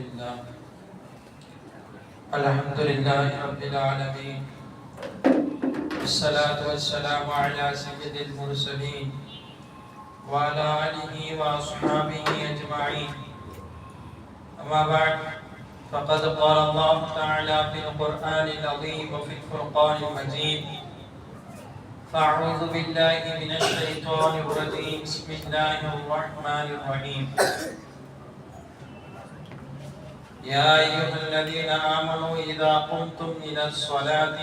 لله. الحمد لله رب العالمين. الصلاة والسلام على سيد المرسلين وعلى آله وأصحابه أجمعين. أما بعد فقد قال الله تعالى في القرآن العظيم وفي الفرقان المجيد فأعوذ بالله من الشيطان الرجيم. بسم الله الرحمن الرحيم. يا أيها الذين آمنوا إذا قمتم إلى الصلاة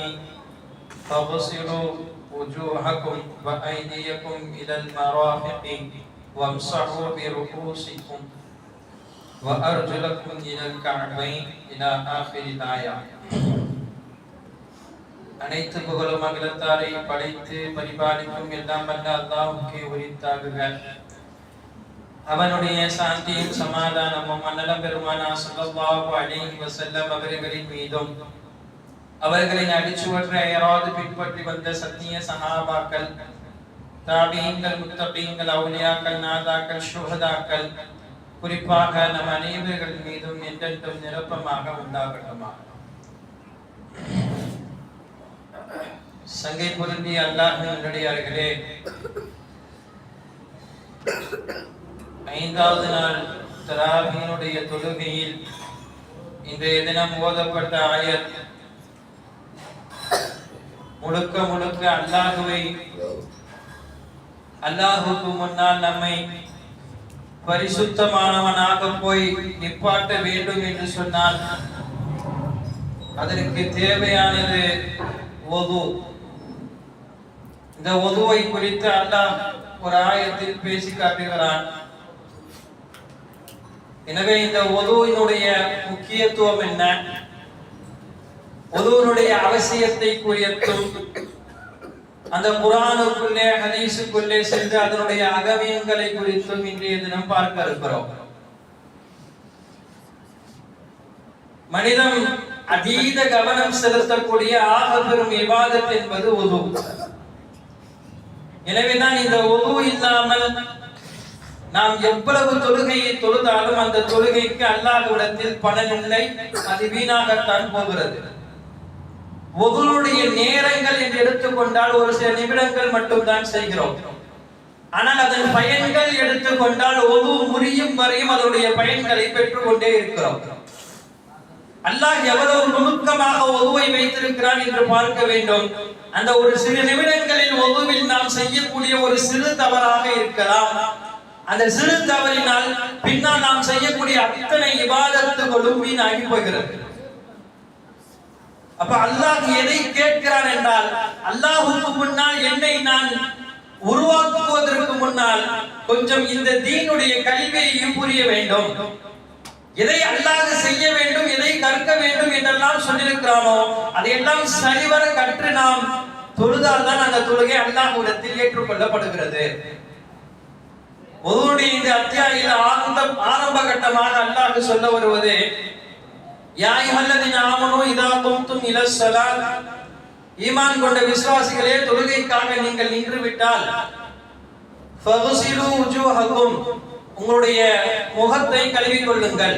فاغسلوا وجوهكم وأيديكم إلى المرافق وامسحوا برؤوسكم وأرجلكم إلى الكعبين إلى آخر الآية அனைத்து புகழும் அகிலத்தாரை படைத்து பரிபாலிக்கும் எல்லாம் வல்ல அல்லாஹ்வுக்கே உரித்தாகுக அவனுடைய சாந்தியும் சமாதானமும் மன்னலம் பெருமானா ஸல்லல்லாஹு அலைஹி வஸல்லம் அவர்களின் மீதும். அவர்களின் அடிச்சுவற்றை அயராது பின்பற்றி வந்த சத்திய சஹாபாக்கள் தாபியங்கள் முத்தபியங்கள் அவுலியாக்கள் நாதாக்கள் சுகதாக்கள் குறிப்பாக நம் அனைவர்கள் மீதும் என்றென்றும் நிரப்பமாக உண்டாகட்டுமா? சங்கை பொருந்தி அல்லாஹின் நடிகார்களே ஐந்தாவது நாள் தராபியினுடைய தொழுகையில் இன்றைய தினம் ஓதப்பட்ட ஆயத் முழுக்க முழுக்க அல்லாஹுவை அல்லாஹுக்கு முன்னால் நம்மை பரிசுத்தமானவனாக போய் நிப்பாட்ட வேண்டும் என்று சொன்னால் அதற்கு தேவையானது ஒது. இந்த ஒதுவை குறித்து அல்லாஹ் ஒரு ஆயத்தில் பேசி காட்டுகிறான். எனவே இந்த ஒதுவினுடைய முக்கியத்துவம் என்ன? ஒதுவனுடைய அவசியத்தை குறித்தும் அந்த குரானுக்குள்ளே ஹதீஸுக்குள்ளே சென்று அதனுடைய அகவியங்களை குறித்தும் இன்றைய தினம் பார்க்க இருக்கிறோம். மனிதன் அதீத கவனம் செலுத்தக்கூடிய ஆக பெரும் விவாதம் என்பது ஒது. எனவேதான் இந்த ஒது இல்லாமல் நாம் எவ்வளவு தொழுகையை தொழுதாலும் அந்த தொழுகைக்கு அல்லாஹ்விடத்தில் பலன் இல்லை அது வீணாகத்தான் போகிறது. ஒவ்வொருடைய நேரங்கள் என்று எடுத்துக்கொண்டால் ஒரு சில நிமிடங்கள் மட்டும்தான் செய்கிறோம். ஆனால் அதன் பயன்கள் எடுத்துக்கொண்டால் ஒவ்வொரு முறியும் வரையும் அதனுடைய பயன்களை பெற்றுக்கொண்டே இருக்கிறோம். அல்லாஹ் எவ்வளவு நுணுக்கமாக ஒதுவை வைத்திருக்கிறான் என்று பார்க்க வேண்டும். அந்த ஒரு சிறு நிமிடங்களில் ஒதுவில் நாம் செய்யக்கூடிய ஒரு சிறு தவறாக இருக்கலாம். அந்த சிறு தவறினால் பின்னால் நாம் செய்யக்கூடிய அத்தனை இபாதத்துகளும் வீணாகி போகிறது. அப்ப அல்லாஹ் எதை கேட்கிறான் என்றால் அல்லாஹுக்கு முன்னால் என்னை நான் உருவாக்குவதற்கு முன்னால் கொஞ்சம் இந்த தீனுடைய கல்வியையும் புரிய வேண்டும். எதை அல்லாஹ் செய்ய வேண்டும் எதை கற்க வேண்டும் என்றெல்லாம் சொல்லியிருக்கிறானோ அதையெல்லாம் சரிவர கற்று நாம் தொழுதால் தான் அந்த தொழுகை அல்லாஹ்விடத்தில் ஏற்றுக்கொள்ளப்படுகிறது. ஒருவருடைய இந்த அத்தியாயில ஆரம்ப ஆரம்ப கட்டமாக அல்லாஹ் சொல்ல வருவது யா அல்லது ஆமனூ இதா கும்தும் இலஸ் ஈமான் கொண்ட விசுவாசிகளே தொழுகைக்காக நீங்கள் நின்று விட்டால் ஃபகுசிலு உங்களுடைய முகத்தை கழுவிக் கொள்ளுங்கள்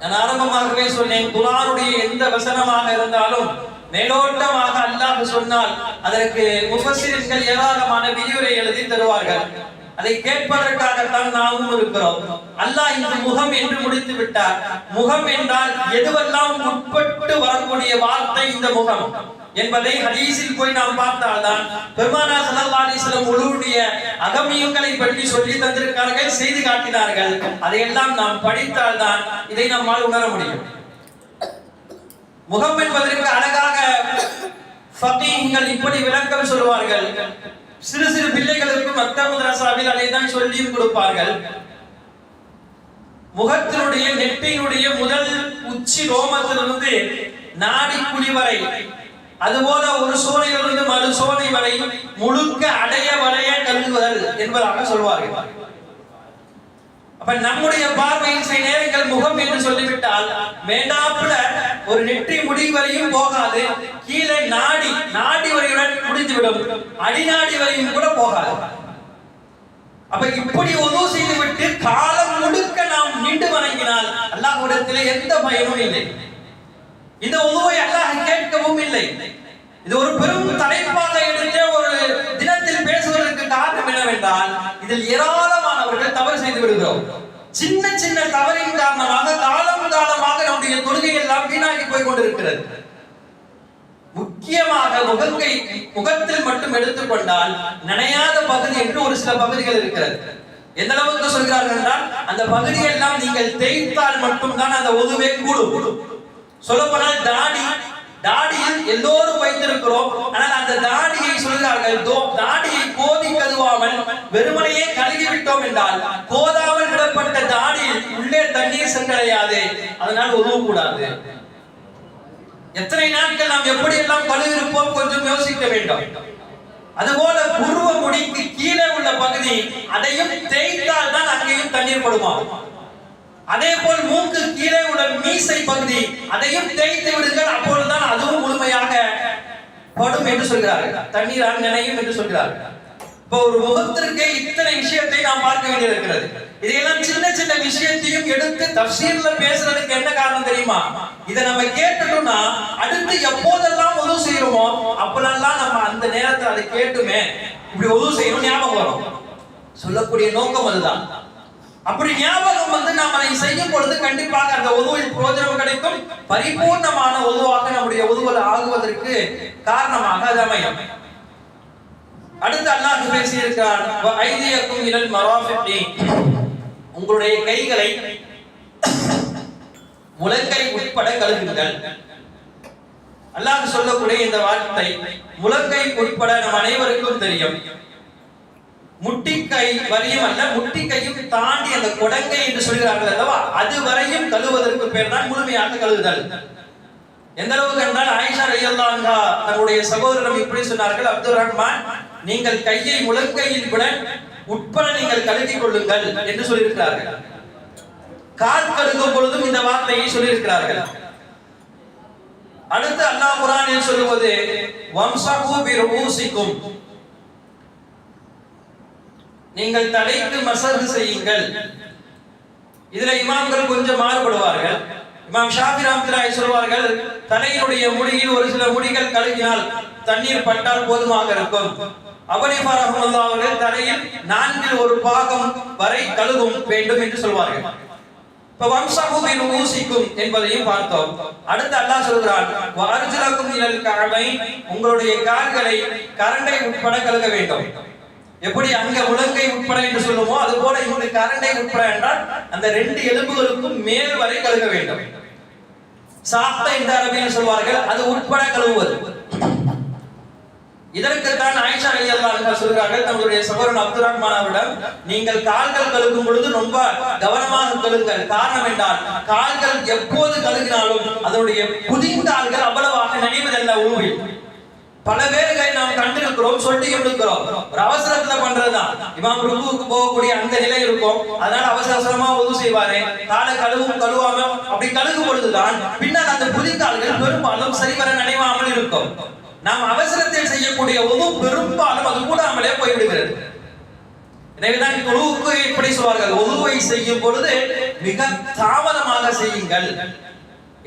நான் ஆரம்பமாகவே சொன்னேன் குரானுடைய எந்த வசனமாக இருந்தாலும் மேலோட்டமாக அல்லாஹ் சொன்னால் அதற்கு முஃபஸ்ஸிரின்கள் ஏராளமான விரிவுரை எழுதி தருவார்கள். அதை கேட்பதற்காகத்தான் நாமும் இருக்கிறோம். அல்லாஹ் இந்த முகம் என்று முடித்து விட்டார். முகம் என்றால் எதுவெல்லாம் உட்பட்டு வரக்கூடிய வார்த்தை இந்த முகம். என்பதை ஹதீஸில் போய் நாம் பார்த்தால்தான் பெருமானா ஸல்லல்லாஹு அலைஹி அகமியங்களை பற்றி சொல்லி தந்திருக்கார்கள் செய்து காட்டினார்கள். அதையெல்லாம் நாம் படித்தால்தான் இதை நம்மால் உணர முடியும். முகம் என்பதற்கு அழகாக இப்படி விளக்கம் சொல்வார்கள். சிறு சிறு பிள்ளைகளுக்கு மத்த மதரசாவில் அதை தான் சொல்லியும் கொடுப்பார்கள். முகத்தினுடைய நெற்றியினுடைய முதல் உச்சி ரோமத்திலிருந்து நாடி குழி வரை அதுபோல ஒரு சோனையிலிருந்து மறு சோனை வரை முழுக்க அடைய வரைய கழுவுதல் என்பதாக சொல்வார்கள். அப்ப நம்முடைய பார்வையில் சில நேரங்கள் முகம் என்று சொல்லிவிட்டால் வேண்டாப்புல ஒரு நெற்றி முடி வரையும் போகாது கீழே நாடி நாடி வரையுடன் முடிந்துவிடும். அடிநாடி வரையும் கூட போகாது. அப்ப இப்படி உதவு செய்துவிட்டு காலம் முழுக்க நாம் நின்று வணங்கினால் அல்லாஹ்விடத்திலே எந்த பயனும் இல்லை. இந்த உதவை அல்லாஹ் கேட்கவும் இல்லை. இது ஒரு பெரும் தலைப்பாக எடுத்து ஒரு தினத்தில் பேசுவதற்கு காரணம் என்னவென்றால் இதில் ஏராளமானவர்கள் தவறு செய்து விடுகிறோம் சின்ன சின்ன தவறின் காரணமாக காலம் காலமாக நம்முடைய தொழுகை எல்லாம் வீணாகி போய் கொண்டிருக்கிறது. முக்கியமாக முகங்கை முகத்தில் மட்டும் எடுத்துக்கொண்டால் நனையாத பகுதி என்று ஒரு சில பகுதிகள் இருக்கிறது. எந்த அளவுக்கு சொல்கிறார்கள் என்றால் அந்த பகுதியெல்லாம் நீங்கள் தேய்த்தால் மட்டும்தான் அந்த ஒதுவே கூடும். சொல்லப்போனால் தாடி தாடியில் எல்லோரும் வைத்திருக்கிறோம். ஆனால் அந்த தாடியை சொல்கிறார்கள் தாடியை கோதி கதுவாமல் வெறுமனையே கழுகி விட்டோம் என்றால் கோதாமல் விடப்பட்ட தாடியில் உள்ளே தண்ணீர் சென்றடையாது. அதனால் உதவ கூடாது எத்தனை நாட்கள் நாம் எப்படி எல்லாம் கழுவிருப்போம் கொஞ்சம் யோசிக்க வேண்டும். அதுபோல புருவ முடிக்கு கீழே உள்ள பகுதி அதையும் தேய்த்தால் தான் அங்கேயும் தண்ணீர் படுமா? அதே போல் மூக்கு கீழே உள்ள மீசை பகுதி அதையும் தேய்த்து விடுங்கள். அப்பொழுதுதான் அதுவும் முழுமையாக படும் என்று சொல்கிறார்கள் தண்ணீரால் நினையும் என்று சொல்கிறார்கள் இப்போ ஒரு முகத்திற்கு இத்தனை விஷயத்தை நாம் பார்க்க வேண்டியிருக்கிறது இதையெல்லாம் சின்ன சின்ன விஷயத்தையும் எடுத்து தப்சீர்ல பேசுறதுக்கு என்ன காரணம் தெரியுமா? இதை நம்ம கேட்டுட்டோம்னா அடுத்து எப்போதெல்லாம் உதவு செய்யறோமோ அப்பெல்லாம் நம்ம அந்த நேரத்தில் அதை கேட்டுமே. இப்படி உதவு செய்யணும் ஞாபகம் வரும். சொல்லக்கூடிய நோக்கம் அதுதான். அப்படி ஞாபகம் வந்து நாம் அதை செய்யும் பொழுது கண்டிப்பாக அந்த உதவில் பிரோஜனம் கிடைக்கும். பரிபூர்ணமான உதவாக நம்முடைய உதவல் ஆகுவதற்கு காரணமாக அது அமையும். அடுத்து அல்லாஹ் பேசி இருக்கிறான் ஐதியக்கும் இலல் மராஃபிட்டி உங்களுடைய கைகளை முழங்கை உட்பட கழுவுங்கள். அல்லாஹ் சொல்லக்கூடிய இந்த வார்த்தை முழங்கை உட்பட நம் அனைவருக்கும் தெரியும். முட்டிக்கை வரையும் அல்ல முட்டிக்கையும் தாண்டி அந்த கொடங்கை என்று சொல்கிறார்கள் அல்லவா? அது வரையும் கழுவதற்கு பேர் தான் முழுமையாக கழுவுதல். எந்த அளவுக்கு என்றால் ஆயிஷா ரயல்லாங்கா தன்னுடைய சகோதரம் இப்படி சொன்னார்கள் அப்துல் ரஹ்மான் நீங்கள் கையை முழங்கையில் விட உட்பட நீங்கள் கழுவி கொள்ளுங்கள் என்று சொல்லியிருக்கிறார்கள். கால் கழுகும் பொழுதும் இந்த வார்த்தையை சொல்லியிருக்கிறார்கள். அடுத்து அல்லாஹ் குரானில் சொல்லுவது வம்சஹு பிருஊசிக்கும். நீங்கள் தலைக்கு மசகு செய்யுங்கள். இதுல இமாம்கள் கொஞ்சம் மாறுபடுவார்கள். இமாம் ஷாபி ராம்திராய் சொல்வார்கள் தலையினுடைய முடியில் ஒரு சில முடிகள் கழுகினால் தண்ணீர் பட்டால் போதுமாக இருக்கும். அபனிஃபா ரஹ்மத்துல்லாஹி அவர்கள் தலையில் நான்கில் ஒரு பாகம் வரை கழுகும் வேண்டும் என்று சொல்வார்கள். இப்ப வம்சகுவின் ஊசிக்கும் என்பதையும் பார்த்தோம். அடுத்து அல்லாஹ் சொல்கிறான் வார்ஜுலக்கும் இலல் கழமை உங்களுடைய கால்களை கரண்டை உட்பட கழுக வேண்டும். எப்படி அங்க உலங்கை உட்பட என்று சொல்லுமோ அது போல இங்கு கரண்டை உட்பட என்றால் அந்த ரெண்டு எலும்புகளுக்கும் மேல் வரை கழுக வேண்டும். சாத்த இந்த அரபியில் சொல்வார்கள் அது உட்பட கழுவுவது. இதற்குத்தான் ஆயிஷா ரலியல்லாஹு அன்ஹா சொல்கிறார்கள் தங்களுடைய சகோதரன் அப்துல் ரஹ்மான் அவரிடம் நீங்கள் கால்கள் கழுகும் பொழுது ரொம்ப கவனமாக கழுங்கள். காரணம் என்றால் கால்கள் எப்போது கழுகினாலும் அதனுடைய புதிந்தால்கள் அவ்வளவாக நினைவதல்ல உருவில் பல பேர்களை நாம் கண்டிருக்கிறோம் சொல்லி இருக்கிறோம் ஒரு அவசரத்துல பண்றதுதான். இமாம் ருக்குவுக்கு போகக்கூடிய அந்த நிலை இருக்கும். அதனால அவசர அவசரமா உதவு செய்வாரு. காலை கழுவும் கழுவாம அப்படி கழுகும் பொழுதுதான் பின்னால் அந்த புதித்தாள்கள் பெரும்பாலும் சரிவர நினைவாமல் இருக்கும். நாம் அவசரத்தில் செய்யக்கூடிய உதவு பெரும்பாலும் அது கூடாமலே போய்விடுகிறது. எனவேதான் குழுவுக்கு இப்படி சொல்வார்கள். உதவை செய்யும் பொழுது மிக தாமதமாக செய்யுங்கள்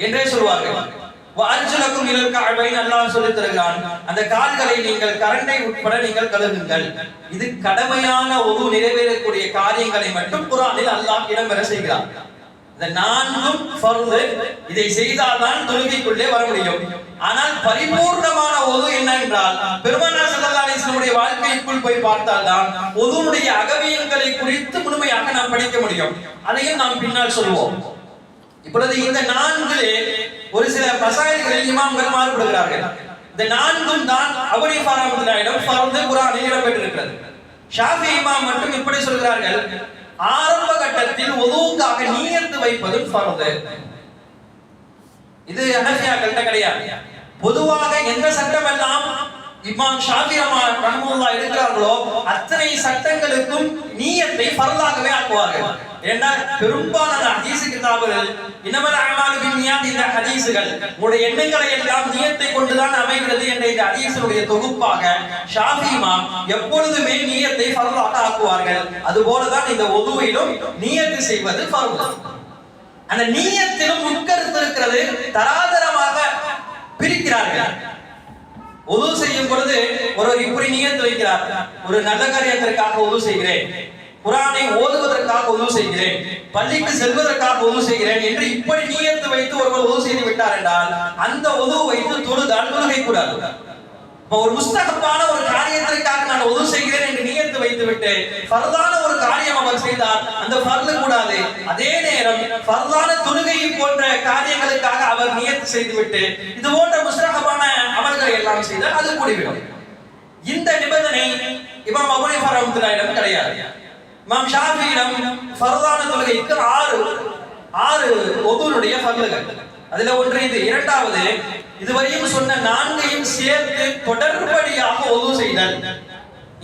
என்றே சொல்வார்கள். வாரிசுலக்கும் இதற்கு அழ்வைன்னு அல்லாஹ் சொல்லி தருகிறான். அந்த கால்களை நீங்கள் கரண்டை உட்பட நீங்கள் கழுவுங்கள் இது கடமையான ஒரு நிறைவேறக்கூடிய காரியங்களை மட்டும் குரானில் அல்லாஹ் இடம்பெற செய்கிறார் இந்த நான்கும் பருந்து இதை செய்தால்தான் தொழுகைக்குள்ளே வர முடியும். ஆனால் பரிபூர்ணமான ஒது என்ன என்றால் பெருமானார் ஸல்லல்லாஹு வாழ்க்கைக்குள் போய் பார்த்தால்தான் ஒதுனுடைய அகவியங்களை குறித்து முழுமையாக நாம் படிக்க முடியும். அதையும் நாம் பின்னால் சொல்வோம். இப்பொழுது இந்த நான்கிலே ஒரு சில மசாயல்களில் இமாம்கள் மாறுபடுகிறார்கள். இந்த நான்கும் தான் அபனி பாராமத்தினாயிடம் ஃபர்து குரானில் இடம்பெற்றிருக்கிறது. ஷாஃபி இமாம் மட்டும் இப்படி சொல்கிறார்கள் ஆரம்ப கட்டத்தில் ஒதுவுக்காக நீயத்து வைப்பது ஃபர்து இது ஹனஃபியாக்கள்கிட்ட கிடையாது. பொதுவாக எந்த சட்டம் எல்லாம் இமாம் ஷாஃபி ரஹ்மத்துல்லாஹி இருக்கிறார்களோ அத்தனை சட்டங்களுக்கும் நீயத்தை பரலாகவே ஆக்குவார்கள். ஏன்னா பெரும்பாலான ஹதீஸ் கிதாபுகள் இன்னமல் அமாலு பின்னியாத் இந்த ஹதீஸுகள் உங்களுடைய எண்ணங்களை எல்லாம் நியத்தை கொண்டுதான் அமைகிறது என்ற இந்த ஹதீஸுடைய தொகுப்பாக ஷாஃபிமா எப்பொழுதுமே நியத்தை ஃபர்லாக ஆக்குவார்கள். அதுபோலதான் இந்த ஒதுவையிலும் நியத்து செய்வது ஃபர்லு. அந்த நீயத்திலும் உட்கருத்து இருக்கிறது தராதரமாக பிரிக்கிறார்கள். உதவு செய்யும் பொழுது ஒருவர் இப்படி நீயத்து வைக்கிறார். ஒரு நல்ல காரியத்திற்காக உதவு செய்கிறேன். குரானை ஓதுவதற்காக உதவு செய்கிறேன். பள்ளிக்கு செல்வதற்காக உதவு செய்கிறேன் என்று இப்படி நீயத்து வைத்து ஒருவர் உதவு செய்து விட்டார் என்றால் அந்த உதவு வைத்து தொழுதால் தொழுகை கூடாது ஒரு முஸ்தகப்பான ஒரு காரியத்திற்காக நான் உதவு செய்கிறேன் என்று நீயத்து வைத்து விட்டு ஃபர்தான ஒரு காரியம் அவர் செய்தார் அந்த பரது கூடாது. அதே நேரம் ஃபர்தான தொழுகையை போன்ற காரியங்களுக்காக அவர் நியத்து செய்து விட்டு இது போன்ற முஸ்தகப்பான அமல்களை எல்லாம் செய்தால் அது கூடிவிடும். இந்த நிபந்தனை இமாம் அபுனி ஃபரமத்துல்லாயிடம் கிடையாது. இமாம் ஷாஃபியிடம் ஃபர்தான தொழுகைக்கு ஆறு ஆறு ஒவ்வொருடைய பங்குகள் அதுல ஒன்று இது. இரண்டாவது இதுவரையும் சொன்ன நான்கையும் சேர்த்து தொடர்படியாக ஒது செய்தல்.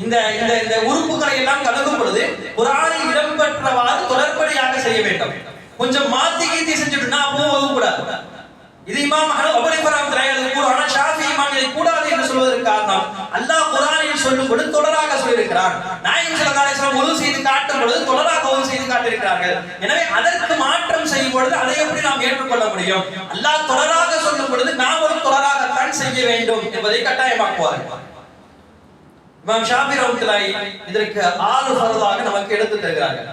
இந்த இந்த இந்த உறுப்புகளை எல்லாம் கலக்கும் பொழுது குரானில் இடம்பெற்றவாறு தொடர்படியாக செய்ய வேண்டும். கொஞ்சம் மாத்தி கீத்தி செஞ்சுட்டுனா அப்போ ஒதுவும் கூடாது இது இமாம் அபுனி ஃபரமத்துல்லாஹி அது கூட ஆனா ஷாஃபி இமாம் இதை கூடாது என்று சொல்வதற்கு காரணம் அல்லாஹ் குரானில் சொல்லும் பொழுது தொடராக சொல்லியிருக்கிறான். நாயம் சில காலேஜ் ஒது செய்ய காட்டும் பொழுது தொடராகவும் செய்து காட்டிருக்கிறார்கள் எனவே அதற்கு மாற்றம் செய்யும் பொழுது அதை எப்படி நாம் ஏற்றுக்கொள்ள முடியும்? அல்லாஹ் தொடராக சொல்லும் பொழுது நாம் ஒரு தொடராகத்தான் செய்ய வேண்டும் என்பதை கட்டாயமாக்குவார்கள் இமாம் ஷாபி ரஹ்மத்துல்லாஹி இதற்கு ஆறு ஃபர்தாக நமக்கு எடுத்து தருகிறார்கள்.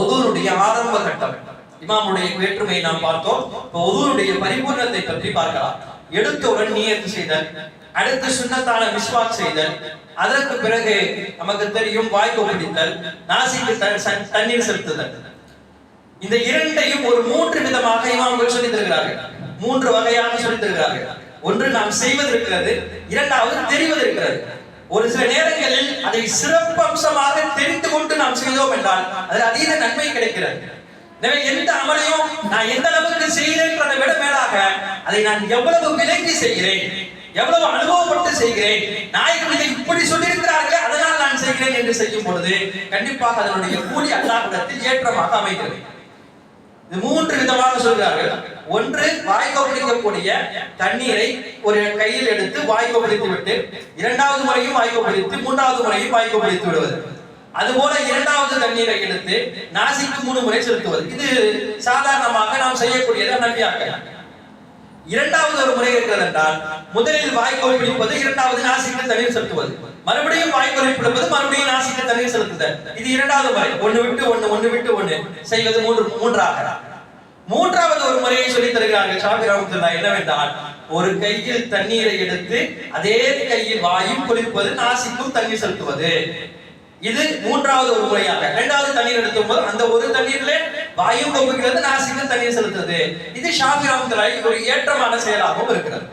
உதுனுடைய ஆரம்ப கட்டம். இமாமுடைய வேற்றுமையை நாம் பார்த்தோம். இப்போ உதுனுடைய பரிபூர்ணத்தை பற்றி பார்க்கலாம். எடுத்தவுடன் நியத்து செய்தல். அடுத்து சுண்ணத்தான விஸ்வாக் செய்தல். அதற்கு பிறகு நமக்கு தெரியும் வாய்ப்பு பிடித்தல் நாசிக்கு த- தண்ணீர் செலுத்துதல். இந்த இரண்டையும் ஒரு மூன்று விதமாக இமாம்கள் சொல்லி தருகிறார்கள் மூன்று வகையாக சொல்லி தருகிறார்கள் ஒன்று நாம் செய்வது இருக்கிறது இரண்டாவது தெரிவது இருக்கிறது ஒரு சில நேரங்களில் அதை சிறப்பு அம்சமாக தெரிந்து கொண்டு நாம் செய்தோம் என்றால் அதில் அதீத நன்மை கிடைக்கிறது. எனவே எந்த அமலையும் நான் எந்த அளவுக்கு செய்கிறேன் விட மேலாக அதை நான் எவ்வளவு விலைக்கு செய்கிறேன்? எவ்வளவு அனுபவப்பட்டு செய்கிறேன்? நாயகம் இதை இப்படி சொல்லியிருக்கிறார்களே அதனால் நான் செய்கிறேன் என்று செய்யும் பொழுது கண்டிப்பாக அதனுடைய கூலி அல்லாஹ்விடத்தில் ஏற்றமாக அமைகிறது. இது மூன்று விதமாக சொல்கிறார்கள். ஒன்று வாய்க்கோப்பளிக்கக்கூடிய தண்ணீரை ஒரு கையில் எடுத்து வாய்க்கோப்பளித்து விட்டு இரண்டாவது முறையும் வாய்க்கோப்பளித்து மூன்றாவது முறையும் வாய்க்கோப்பளித்து விடுவது. அதுபோல இரண்டாவது தண்ணீரை எடுத்து நாசிக்கு மூணு முறை செலுத்துவது. இது சாதாரணமாக நாம் செய்யக்கூடியது நன்மையாக இரண்டாவது ஒரு முறை இருக்கிறது என்றால் முதலில் வாய்க்கோல் பிடிப்பது இரண்டாவது நாசிக்கு தண்ணீர் செலுத்துவது. மறுபடியும் வாய்க்கோல் பிடிப்பது மறுபடியும் நாசிக்கு தண்ணீர் செலுத்துதல். இது இரண்டாவது முறை. ஒண்ணு விட்டு ஒண்ணு ஒண்ணு விட்டு ஒண்ணு செய்வது மூன்று மூன்றாக. மூன்றாவது ஒரு முறையை சொல்லி தருகிறார்கள் ஷாபி ரஹமத்துல்லா. என்னவென்றால் ஒரு கையில் தண்ணீரை எடுத்து அதே கையில் வாயும் குளிப்பது நாசிக்கும் தண்ணீர் செலுத்துவது. இது மூன்றாவது ஒரு முறையாக. இரண்டாவது தண்ணீர் எடுத்தும் போது அந்த ஒரு தண்ணீரிலே வாயும் கொம்புகிறது நாசிக்கும் தண்ணீர் செலுத்துறது. இது ஷாஃபி ரஹமத்துல்லாஹி ஒரு ஏற்றமான செயலாகவும் இருக்கிறது.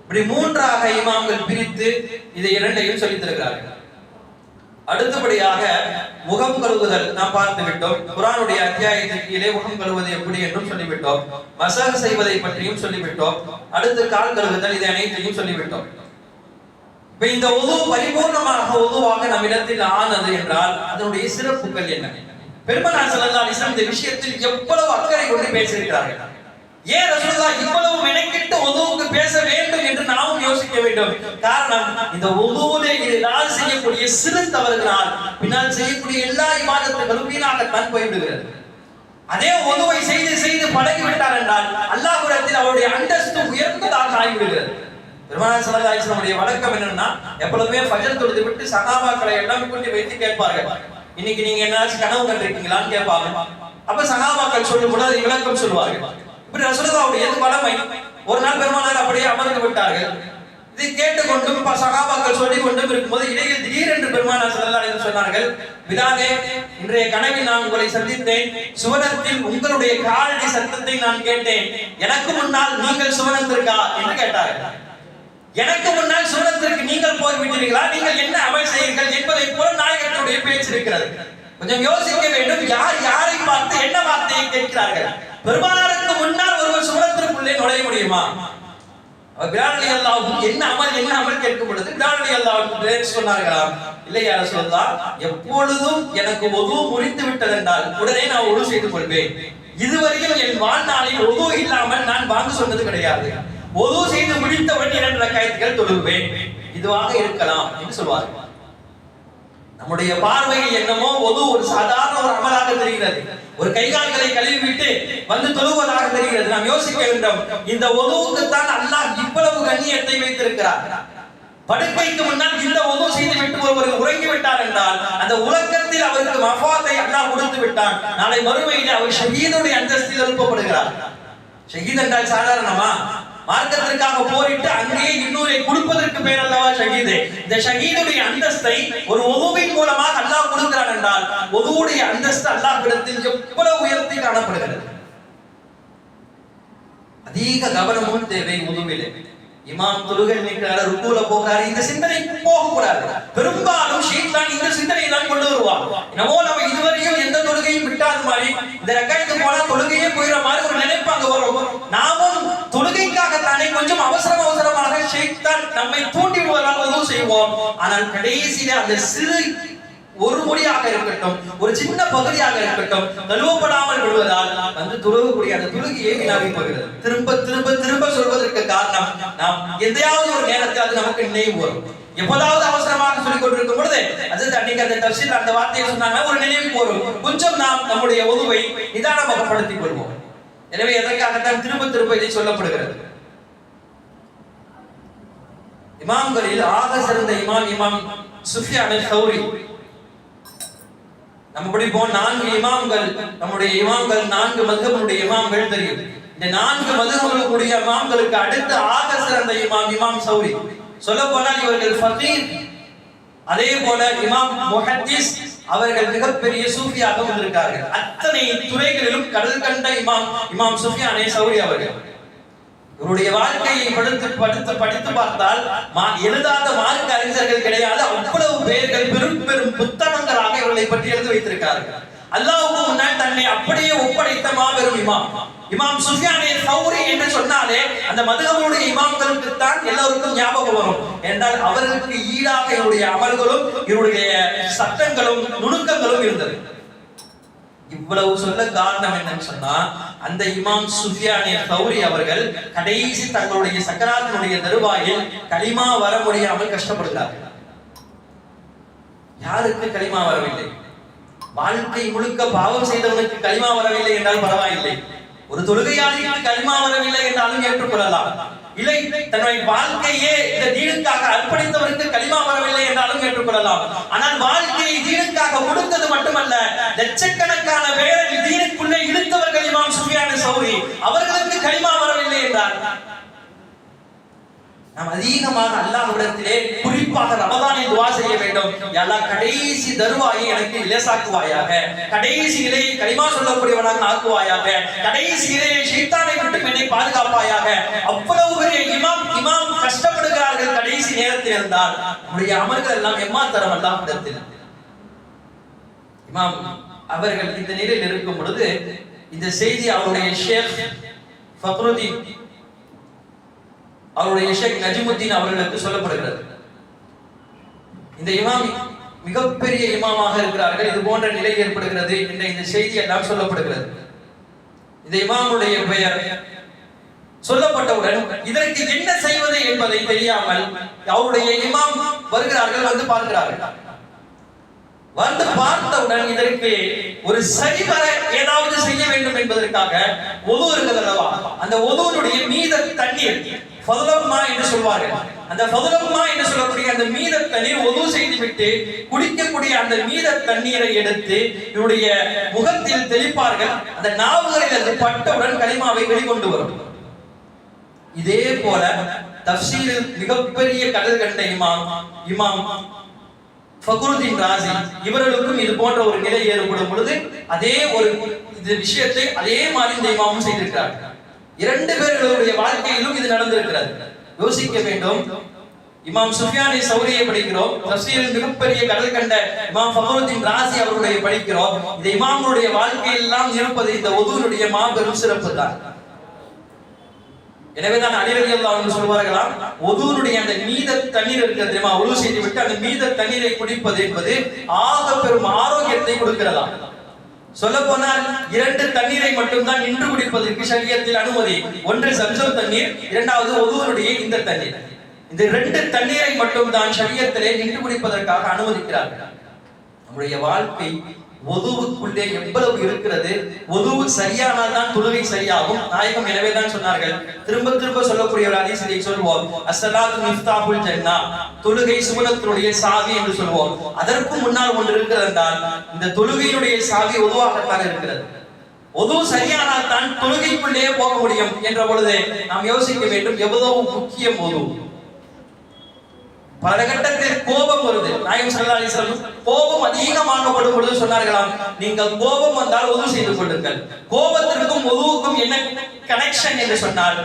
இப்படி மூன்றாக இமாம்கள் பிரித்து இதை இரண்டையும் சொல்லித் தருகிறார்கள் அடுத்தபடியாக முகம் கழுவுதல் நாம் பார்த்து விட்டோம். குரானுடைய அத்தியாயத்தின் கீழே முகம் கழுவுவது எப்படி என்றும் சொல்லிவிட்டோம். மசாஜ் செய்வதை பற்றியும் சொல்லிவிட்டோம். அடுத்து கால் கழுவுதல் இதை அனைத்தையும் சொல்லிவிட்டோம். இப்ப இந்த உதவு பரிபூர்ணமாக உதுவாக நம்மிடத்தில் ஆனது என்றால் அதனுடைய சிறப்புகள் என்ன? பெருமனார் ஸல்லல்லாஹு அலைஹி இந்த விஷயத்தில் எவ்வளவு அக்கறை கொண்டு பேசியிருக்கிறார்கள்? ஏன் ரசூலுல்லா இவ்வளவு மெனக்கிட்டு உதவுக்கு பேச வேண்டும் என்று நாமும் யோசிக்க வேண்டும்? காரணம் இந்த உதுவிலே இதனால் செய்யக்கூடிய சிறு தவறுகளால் பின்னால் செய்யக்கூடிய எல்லா விவாதத்துகளும் வீணாக தான் போய்விடுகிறது. அதே உதவை செய்து செய்து பழகி விட்டார் என்றால் அல்லாஹ்விடத்தில் அவருடைய அந்தஸ்து உயர்ந்ததாக ஆகிவிடுகிறது. பெருமாள் ஸல்லல்லாஹு அலைஹி வழக்கம் என்னன்னா எப்பொழுதுமே ஃபஜர் தொழுது விட்டு சகாபாக்களை எல்லாம் கூட்டி வைத்து கேட்பார்கள். இன்னைக்கு நீங்க என்னாச்சும் கனவு கண்டிருக்கீங்களான்னு கேட்பாங்க. அப்ப சகாபாக்கள் சொல்லும் போது அதை விளக்கம் சொல்லுவார்கள். இப்படி ரசூலுல்லாஹ்வுடைய பழமை ஒரு நாள் பெருமானார் அப்படியே அமர்ந்து விட்டார்கள். இதை கேட்டுக்கொண்டும் சகாபாக்கள் சொல்லிக் கொண்டும் இருக்கும்போது இடையில் திடீரென்று பெருமானார் செல்லலாம் என்று சொன்னார்கள் விதாதே இன்றைய கனவில் நான் உங்களை சந்தித்தேன். சுவனத்தில் உங்களுடைய காலடி சத்தத்தை நான் கேட்டேன். எனக்கு முன்னால் நீங்கள் சுவனத்திற்கா? என்று கேட்டார்கள். எனக்கு முன்னால் சுவனத்திற்கு நீங்கள் போய் விட்டீர்களா நீங்கள் என்ன அமல் செய்கிறீர்கள் என்பதை போல நாயகத்தினுடைய கொஞ்சம் யோசிக்க வேண்டும். யார் யாரை பார்த்து என்ன வார்த்தையை கேட்கிறார்கள்? பெருமானாருக்கு முன்னால் ஒருவர் சுவனத்திற்குள்ளே நுழைய முடியுமா? பிராணி பிலால் என்ன அமல் என்ன அமல் கேட்கும் பொழுது பிராணி அல்லாவுக்கு சொன்னார்களாம் இல்லை சொல்லலாம் எப்பொழுதும் எனக்கு ஒது முறித்து விட்டது என்றால் உடனே நான் ஒழு செய்து கொள்வேன். இதுவரையும் என் வாழ்நாளில் ஒது இல்லாமல் நான் வாங்க சொன்னது கிடையாது. ஒது செய்து முடித்தவன் இரண்டு ரக்காயத்துகள் தொழுவேன். இதுவாக இருக்கலாம் என்று சொல்வார்கள். நம்முடைய பார்வையில் என்னமோ பொது ஒரு சாதாரண ஒரு அமலாக தெரிகிறது. ஒரு கைகால்களை கழுவி விட்டு வந்து தொழுவதாக தெரிகிறது. நாம் யோசிக்க வேண்டும் இந்த ஒதுவுக்கு தான் அல்லாஹ் இவ்வளவு கண்ணியத்தை வைத்திருக்கிறார். படுக்கைக்கு முன்னால் இந்த உதவு செய்து விட்டு ஒருவர் உறங்கி விட்டார் என்றால் அந்த உலகத்தில் அவருக்கு மஃபாத்தை அல்லாஹ் கொடுத்து விட்டான். நாளை மறுமையில் அவர் ஷஹீதுடைய அந்தஸ்தில் எழுப்பப்படுகிறார் ஷஹீத் என்றால் சாதாரணமா? மார்க்கத்திற்காக போரிட்டு அங்கேயே இன்னொரு கொடுப்பதற்கு பேர் அல்லவா ஷகீது இந்த ஷகீதுடைய அந்தஸ்தை ஒரு ஒதுவின் மூலமாக அல்லாஹ் கொடுக்கிறான் என்றால் ஒதுவுடைய அந்தஸ்து அல்லாஹ் இடத்தில் எவ்வளவு உயர்த்தி காணப்படுகிறது? அதிக கவனமும் தேவை உதுவிலே இமாம் தொழுகை நிற்கிறார் ருக்குல போகிறார். இந்த சிந்தனை போக கூடாது பெரும்பாலும் ஷீத்தான் இந்த சிந்தனை தான் கொண்டு வருவான். என்னமோ நம்ம இதுவரையும் எந்த தொழுகையும் விட்டாத மாதிரி இந்த ரெக்காயத்துக்கு போனா தொழுகையே போயிட மாதிரி ஒரு நினைப்பாங்க வரும். நாமும் தொழுகைக்காகத்தானே கொஞ்சம் அவசரம் அவசரமாக ஷேக்தான் நம்மை தூண்டி விடுவதால் செய்வோம். ஆனால் கடைசியில அந்த சிறு ஒரு மொழியாக இருக்கட்டும் ஒரு சின்ன பகுதியாக இருக்கட்டும் கழுவப்படாமல் விடுவதால் வந்து துருவக்கூடிய அந்த துருகியே வினாவி போகிறது. திரும்ப திரும்ப திரும்ப சொல்வதற்கு காரணம் நாம் எதையாவது ஒரு நேரத்தில் அது நமக்கு நினைவு வரும். எப்போதாவது அவசரமாக சொல்லிக் கொண்டிருக்கும் பொழுது அது அன்னைக்கு அந்த தப்சீல் அந்த வார்த்தையை சொன்னாங்க ஒரு நினைவுக்கு வரும். கொஞ்சம் நாம் நம்முடைய உதவை நிதானமாகப்படுத்திக் கொள்வோம். எனவே எதற்காகத்தான் திரும்ப திரும்ப இதை சொல்லப்படுகிறது? இமாம்களில் ஆக சிறந்த இமாம் இமாம் சுஃபியான சௌரி நம்ம படிப்போம் நான்கு இமாம்கள் நம்முடைய இமாம்கள் நான்கு மதுகளுடைய இமாம்கள் தெரியும். இந்த நான்கு மதுகமுடைய இமாம்களுக்கு அடுத்து ஆக சிறந்த இமாம் இமாம் சௌரி. சொல்ல போனால் இவர்கள் ஃபகீர் அதே போல இமாம் முஹத்திஸ் அவர்கள் மிகப்பெரிய சூஃபியாக வந்திருக்கார்கள். அத்தனை துறைகளிலும் கடல் கண்ட இமாம் இமாம் சுஃபியானே சௌரி அவர்கள். இவருடைய வாழ்க்கையை படுத்து படுத்து படித்து பார்த்தால் மா- எழுதாத மார்க்க அறிஞர்கள் கிடையாது. அவ்வளவு பெயர்கள் பெரும் பெரும் புத்தகம் அவர்களை பற்றி எழுதி வைத்திருக்கிறார்கள் அல்லாஹ்வுக்கு முன்னால் தன்னை அப்படியே ஒப்படைத்த மாபெரும் இமாம். இமாம் சுஃபியானே சௌரி என்று சொன்னாலே அந்த மதுகவனுடைய இமாம்களுக்கு தான் எல்லோருக்கும் ஞாபகம் வரும். என்றால் அவர்களுக்கு ஈடாக இவருடைய அமல்களும் இவருடைய சட்டங்களும் நுணுக்கங்களும் இருந்தது. இவ்வளவு சொல்ல காரணம் என்னன்னு சொன்னா அந்த இமாம் சுஃபியானே சௌரி அவர்கள் கடைசி தங்களுடைய சக்கராத்தினுடைய தருவாயில் களிமா வர முடியாமல் கஷ்டப்படுகிறார்கள் யாருக்கு களிமா வரவில்லை? வாழ்க்கை முழுக்க பாவம் செய்தவனுக்கு களிமா வரவில்லை என்றால் பரவாயில்லை. ஒரு தொழுகையாளிக்கு களிமா வரவில்லை என்றாலும் ஏற்றுக்கொள்ளலாம். இல்லை தன்னுடைய வாழ்க்கையே இந்த தீனுக்காக அர்ப்பணித்தவருக்கு களிமா வரவில்லை என்றாலும் ஏற்றுக்கொள்ளலாம். ஆனால் வாழ்க்கையை தீனுக்காக கொடுத்தது மட்டுமல்ல லட்சக்கணக்கான பேரை தீனுக்குள்ளே இழுத்தவர்கள் இமாம் சுஃபியான சௌரி அவர்களுக்கு களிமா வரவில்லை என்றால் நாம் அதிகமாக அல்லாஹ்விடத்திலே குறிப்பாக ரமதானை துவா செய்ய வேண்டும். எல்லாம் கடைசி தருவாயை எனக்கு இலேசாக்குவாயாக கடைசி இலை களிமா சொல்லக்கூடியவனாக ஆக்குவாயாக. கடைசி இலையை சீத்தானை மட்டும் என்னை பாதுகாப்பாயாக. அவ்வளவு பெரிய இமாம் இமாம் கஷ்டப்படுகிறார்கள் கடைசி நேரத்தில் இருந்தால் உடைய அமல்கள் எல்லாம் எம்மாத்தரம் அல்லாஹ்விடத்தில். இமாம் அவர்கள் இந்த நிலையில் இருக்கும் பொழுது இந்த செய்தி அவருடைய ஷேக் ஃபக்ருதீன் அவருடைய ஷேக் நஜிமுத்தீன் அவர்களுக்கு சொல்லப்படுகிறது. இந்த இமாம் மிகப்பெரிய இமாமாக இருக்கிறார்கள். இது போன்ற நிலை ஏற்படுகிறது என்ற இந்த செய்தி எல்லாம் சொல்லப்படுகிறது. இந்த இமாமுடைய பெயர் சொல்லப்பட்டவுடன் இதற்கு என்ன செய்வது என்பதை தெரியாமல் அவருடைய இமாம் வருகிறார்கள் வந்து பார்க்கிறார்கள். வந்து பார்த்தவுடன் இதற்கு ஒரு சரிவர ஏதாவது செய்ய வேண்டும் என்பதற்காக ஒது இருக்குது அல்லவா அந்த ஒதுவனுடைய மீத தண்ணீர் ஃபதுலம்மா என்று சொல்வார்கள். அந்த ஃபதுலம்மா என்று சொல்லக்கூடிய அந்த மீத தண்ணீர் ஒது செய்துவிட்டு குடிக்கக்கூடிய அந்த மீத தண்ணீரை எடுத்து இவருடைய முகத்தில் தெளிப்பார்கள். அந்த நாவுகளில் அது பட்டவுடன் களிமாவை வெளிக்கொண்டு வரும். இதே போல தப்சீரில் மிகப்பெரிய கடல் கண்ட இமாம் இமாம் ஃபகுருதீன் ராசி இவர்களுக்கும் இது போன்ற ஒரு நிலை ஏற்படும் பொழுது அதே ஒரு இந்த விஷயத்தை அதே மாதிரி இந்த இமாமும் செய்திருக்கிறார்கள். இரண்டு பேர்களுடைய வாழ்க்கையிலும் இது நடந்திருக்கிறது. யோசிக்க வேண்டும். இமாம் சுஃபியானி சௌரியை படிக்கிறோம். தப்சீரில் மிகப்பெரிய கடல் கண்ட இமாம் ஃபக்ருதீன் ராசி அவருடைய படிக்கிறோம். இந்த இமாமுடைய வாழ்க்கையெல்லாம் இருப்பது இந்த ஒதுவனுடைய மாபெரும் சிறப்பு தான். எனவேதான் அலிரதி என்று சொல்வார்களாம் ஒதுவனுடைய அந்த மீத தண்ணீர் இருக்கிறது தெரியுமா? ஒழு செய்து விட்டு அந்த மீத தண்ணீரை குடிப்பது என்பது ஆக பெரும் ஆரோக்கியத்தை கொடுக்கிறதா? சொல்ல போனால் இரண்டு தண்ணீரை மட்டும்தான் நின்று குடிப்பதற்கு சரியத்தில் அனுமதி. ஒன்று சம்சம் தண்ணீர் இரண்டாவது ஒருவருடைய இந்த தண்ணீர். இந்த ரெண்டு தண்ணீரை மட்டும்தான் சரியத்திலே நின்று குடிப்பதற்காக அனுமதிக்கிறார்கள். நம்முடைய வாழ்க்கை ஒதுவுக்குள்ளே எவ்வளவு இருக்கிறது? ஒதுவு சரியானால் தான் தொழுகை சரியாகும். நாயகம் எனவே தான் சொன்னார்கள். திரும்ப திரும்ப சொல்லக்கூடிய ஒரு அதிசயை சொல்வோம். அஸ்ஸலாத்து மிஃப்தாபுல் ஜன்னா. தொழுகை சுகுணத்தினுடைய சாவி என்று சொல்வோம். அதற்கு முன்னால் ஒன்று இருக்கிறது என்றால் இந்த தொழுகையினுடைய சாவி ஒதுவாகத்தான் இருக்கிறது. ஒது சரியானால் தான் தொழுகைக்குள்ளே போக முடியும் என்ற பொழுது நாம் யோசிக்க வேண்டும். எவ்வளவு முக்கியம் ஒது பல கட்டத்தில் கோபம் வருது. நாயகம் சல்லா அலிஸ்லம் கோபம் அதிகமாகப்படும் பொழுது சொன்னார்களாம் நீங்கள் கோபம் வந்தால் உதவு செய்து கொள்ளுங்கள். கோபத்திற்கும் உதவுக்கும் என்ன கனெக்ஷன் என்று சொன்னால்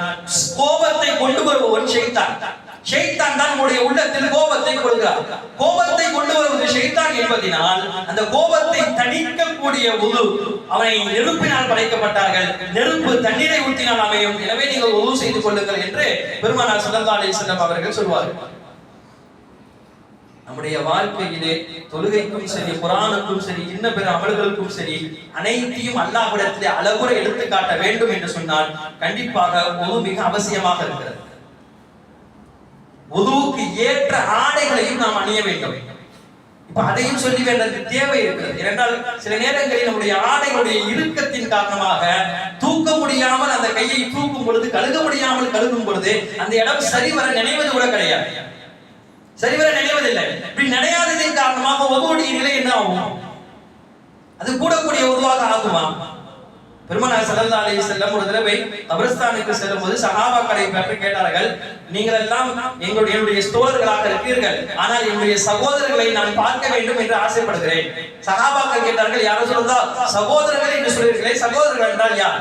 கோபத்தை கொண்டு வருபவன் ஷைத்தான். ஷைத்தான் தான் உடைய உள்ளத்தில் கோபத்தை கொள்கிறார். கோபத்தை கொண்டு வருவது ஷைத்தான் என்பதினால் அந்த கோபத்தை தணிக்கக்கூடிய உது அவனை நெருப்பினால் படைக்கப்பட்டார்கள். நெருப்பு தண்ணீரை ஊற்றினால் அமையும். எனவே நீங்கள் உது செய்து கொள்ளுங்கள் என்று பெருமானார் ஸல்லல்லாஹு அலைஹி அவர்கள் சொல்வார்கள். நம்முடைய வாழ்க்கையிலே தொழுகைக்கும் சரி குரானுக்கும் சரி இன்ன பிற அமல்களுக்கும் சரி அனைத்தையும் அல்லாஹ்விடத்திலே அளவுற எடுத்து காட்ட வேண்டும் என்று சொன்னால் கண்டிப்பாக ஒது மிக அவசியமாக இருக்கிறது. ஒதுவுக்கு ஏற்ற ஆடைகளையும் நாம் அணிய வேண்டும். இப்ப அதையும் சொல்லி வேண்டது தேவை இருக்கிறது. ஏனென்றால் சில நேரங்களில் நம்முடைய ஆடைகளுடைய இறுக்கத்தின் காரணமாக தூக்க முடியாமல் அந்த கையை தூக்கும் பொழுது கழுக முடியாமல் கழுகும் பொழுது அந்த இடம் சரிவர நினைவது கூட கிடையாது. சரிவர நினைவதில்லை இப்படி நினையாததின் காரணமாக உதவுடைய நிலை என்ன ஆகும் அது கூடக்கூடிய உருவாக ஆகுமா? பெருமனார் ஸல்லல்லாஹு அலி வஸல்லம் ஒரு தடவை கபரஸ்தானுக்கு செல்லும்போது சஹாபாக்களை பற்றி கேட்டார்கள் நீங்கள் எல்லாம் எங்களுடைய என்னுடைய தோழர்களாக இருக்கிறீர்கள். ஆனால் என்னுடைய சகோதரர்களை நான் பார்க்க வேண்டும் என்று ஆசைப்படுகிறேன். சகாபாக்கள் கேட்டார்கள் யாரும் சொல்றதா? சகோதரர்கள் என்று சொல்லியிருக்கிறேன் சகோதரர்கள் என்றால் யார்?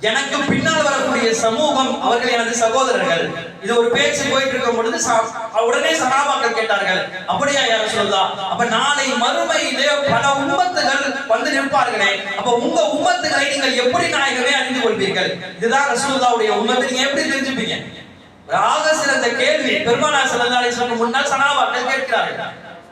எனக்கு பின்னால் வரக்கூடிய சமூகம் அவர்கள் எனது சகோதரர்கள். இது ஒரு பேச்சு போயிட்டு இருக்கும் பொழுது சா- உடனே சகாபாக்கள் கேட்டார்கள் அப்படியா யாரும் சொல்லா அப்ப நாளை மறுமையிலே பல உம்மத்துகள் வந்து நிற்பார்களே. அப்ப உங்க உம்மத்துகளை நீங்கள் எப்படி நாயகமே அறிந்து கொள்வீர்கள்? இதுதான் ரசூல்லாவுடைய உம்மத்தை நீங்க எப்படி தெரிஞ்சுப்பீங்க? ராக சிறந்த கேள்வி. பெருமானார் ஸல்லல்லாஹு அலைஹி முன்னால் சகாபாக்கள் கேட்கிறார்கள்.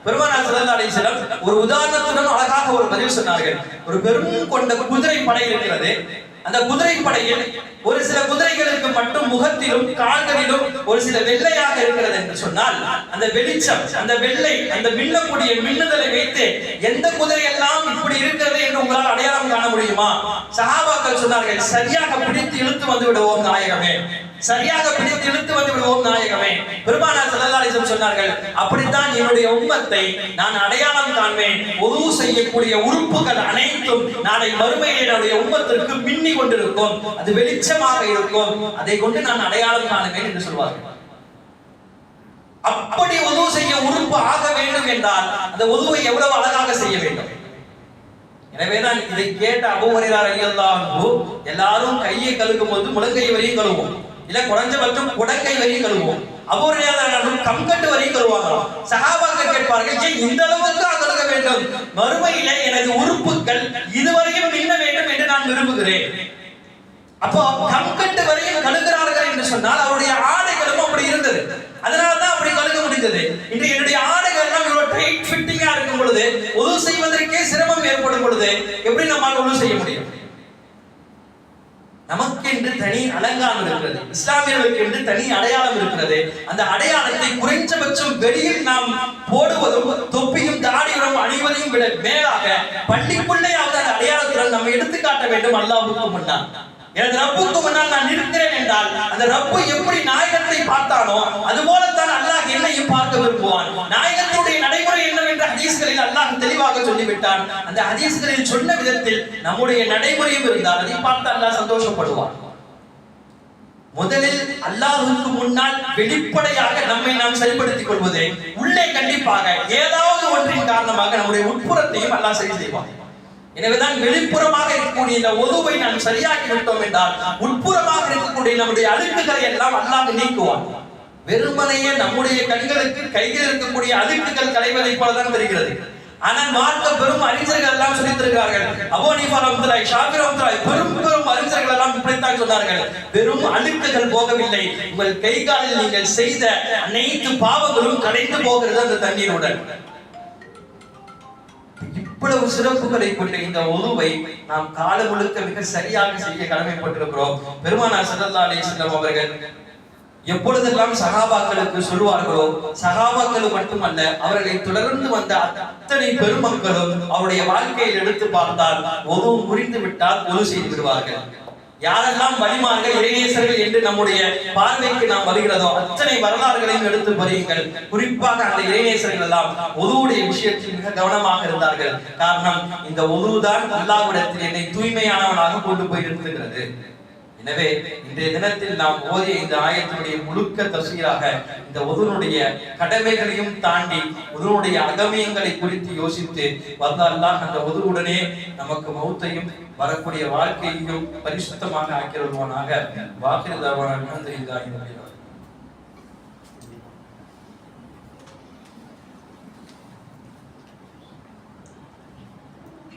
பெருமானார் சிறந்த அலைஹி ஒரு உதாரணத்துடன் அழகாக ஒரு பதிவு சொன்னார்கள். ஒரு பெரும் கொண்ட குதிரை படை இருக்கிறது. அந்த குதிரை படையில் ஒரு சில குதிரைகளுக்கு மட்டும் முகத்திலும் கால்களிலும் ஒரு சில வெள்ளையாக இருக்கிறது என்று சொன்னால் அந்த வெளிச்சம் அந்த வெள்ளை அந்த மின்னக்கூடிய மின்னுதலை வைத்து எந்த குதிரை எல்லாம் இப்படி இருக்கிறது என்று உங்களால் அடையாளம் காண முடியுமா? சஹாபாக்கள் சொன்னார்கள் சரியாக பிடித்து இழுத்து வந்து விடுவோம் நாயகமே. சரியாக பிடித்து இழுத்து வந்து விடுவோம் நாயகமே. பெருமானார் செல்லலாளிசம் சொன்னார்கள் அப்படித்தான் என்னுடைய உம்மத்தை நான் அடையாளம் காண்பேன். உதவு செய்யக்கூடிய உறுப்புகள் அனைத்தும் நாளை மறுமையில் என்னுடைய உம்மத்திற்கு மின்னி கொண்டிருக்கும். அது வெளிச்சமாக இருக்கும். அதை கொண்டு நான் அடையாளம் காணுவேன் என்று சொல்வார்கள். அப்படி உதவு செய்ய உறுப்பு ஆக வேண்டும் என்றால் அந்த உதவை எவ்வளவு அழகாக செய்ய வேண்டும். எனவேதான் இதை கேட்ட அபுஹரையார் அலியல்லாஹு எல்லாரும் கையை கழுக்கும் போது முழங்கை வரையும் கழுவோம் இல்ல குறைஞ்சபட்சம் குடங்கை வரையும் கழுவோம் அபுஹரையார் கம்கட்டு வரையும் கழுவாங்களாம் சஹாபாக்கள் கேட்பார்கள் ஏன் இந்த அளவுக்கு கழுக வேண்டும். மறுமையில எனது உறுப்புகள் இதுவரையும் மின்ன வேண்டும் என்று நான் விரும்புகிறேன். அப்போ கம்கட்டு வரையும் கழுகிறார்கள் என்று சொன்னால் அவருடைய ஆடைகளும் அப்படி இருந்தது. அதனாலதான் அப்படி கழுக முடிந்தது. இன்று என்னுடைய ஆடைகள் எல்லாம் இவ்வளவு டைட் ஃபிட்டிங்கா இருக்கும் பொழுது உதவு செய்வதற்கே சிரமம் ஏற்படும் பொழுது எப்படி நம்மால் உதவு செய்ய முடியும்? தனி அலங்காரம் இருக்கிறது. இஸ்லாமியர்களுக்கு என்று தனி அடையாளம் இருக்கிறது. அந்த அடையாளத்தை குறைந்தபட்சம் வெளியில் நாம் போடுவதும் தொப்பியும் தாடியும் அணிவதையும் விட மேலாக பள்ளிக்குள்ளேயாவது அந்த அடையாளத்துடன் நம்ம எடுத்து காட்ட வேண்டும். அல்லாவுக்கு முன்னால். எனது ரப்புக்கு முன்னால் நான் இருக்கிறேன் என்றால் அந்த ரப்பு எப்படி நாயகத்தை பார்த்தானோ அது போலத்தான் அல்லாஹ் என்னையும் பார்க்க விரும்புவான். நாயகத்துடைய நடைமுறை என்னவென்ற ஹதீஸ்களில் அல்லாஹ் தெளிவாக சொல்லிவிட்டான். அந்த ஹதீஸ்களில் சொன்ன விதத்தில் நம்முடைய நடைமுறையும் இருந்தால் அதை பார்த்து அல்லாஹ் சந்தோஷப்படுவான். முதலில் அல்லாஹுக்கு முன்னால் வெளிப்படையாக நம்மை நாம் சரிப்படுத்திக் கொள்வது உள்ளே கண்டிப்பாக ஏதாவது ஒன்றின் காரணமாக நம்முடைய உட்புறத்தையும் அல்லாஹ் சரி செய்வான். எனவேதான் வெளிப்புறமாக இருக்கக்கூடிய இந்த ஒதுவை நாம் சரியாக்கி விட்டோம் என்றால் உட்புறமாக இருக்கக்கூடிய நம்முடைய அழுக்குகளை எல்லாம் அல்லாஹ் நீக்குவான். வெறுமனையே நம்முடைய கண்களுக்கு கையில் இருக்கக்கூடிய அழுக்குகள் களைவதை போலதான் தெரிகிறது. ஆனால் மார்க்க பெரும் அறிஞர்கள் எல்லாம் சொல்லித்திருக்கிறார்கள். அபோ நீஃபா ரஹ்மத்துல்லாஹி ஷாஃபி பெரும் பெரும் அறிஞர்கள் எல்லாம் இப்படித்தான் சொன்னார்கள். வெறும் அழுக்குகள் போகவில்லை. உங்கள் கை காலில் நீங்கள் செய்த அனைத்து பாவங்களும் கடைந்து போகிறது அந்த தண்ணீருடன் இவ்வளவு சிறப்புகளை கொண்ட இந்த உருவை நாம் காலம் முழுக்க மிக சரியாக செய்ய கடமைப்பட்டிருக்கிறோம். பெருமானார் ஸல்லல்லாஹு அலைஹி அவர்கள் எப்பொழுதெல்லாம் சகாபாக்களுக்கு சொல்வார்களோ சகாபாக்கள் மட்டுமல்ல அவர்களை தொடர்ந்து வந்த அத்தனை பெருமக்களும் அவருடைய வாழ்க்கையில் எடுத்து பார்த்தால் ஒரு முறிந்து விட்டால் ஒரு செய்து விடுவார்கள். யாரெல்லாம் வழிமார்கள் இறைநேசர்கள் என்று நம்முடைய பார்வைக்கு நாம் வருகிறதோ அத்தனை வரலாறுகளையும் எடுத்து படியுங்கள் குறிப்பாக அந்த இறைநேசர்கள் எல்லாம் ஒதுவுடைய விஷயத்தில் மிக கவனமாக இருந்தார்கள். காரணம் இந்த ஒதுதான் அல்லாவிடத்தில் என்னை தூய்மையானவனாக கொண்டு போய் நிறுத்துகிறது. எனவே இன்றைய தினத்தில் நாம் ஓதிய இந்த ஆயத்தினுடைய முழுக்க தசீராக இந்த ஒதுனுடைய கடமைகளையும் தாண்டி ஒருவனுடைய அகமியங்களை குறித்து யோசித்து வந்தால்தான் அந்த ஒதுவுடனே நமக்கு மௌத்தையும் வரக்கூடிய வாழ்க்கையையும் பரிசுத்தமாக ஆக்கிறவனாக வாக்கிரதாவான அல்ஹம்துலில்லாஹி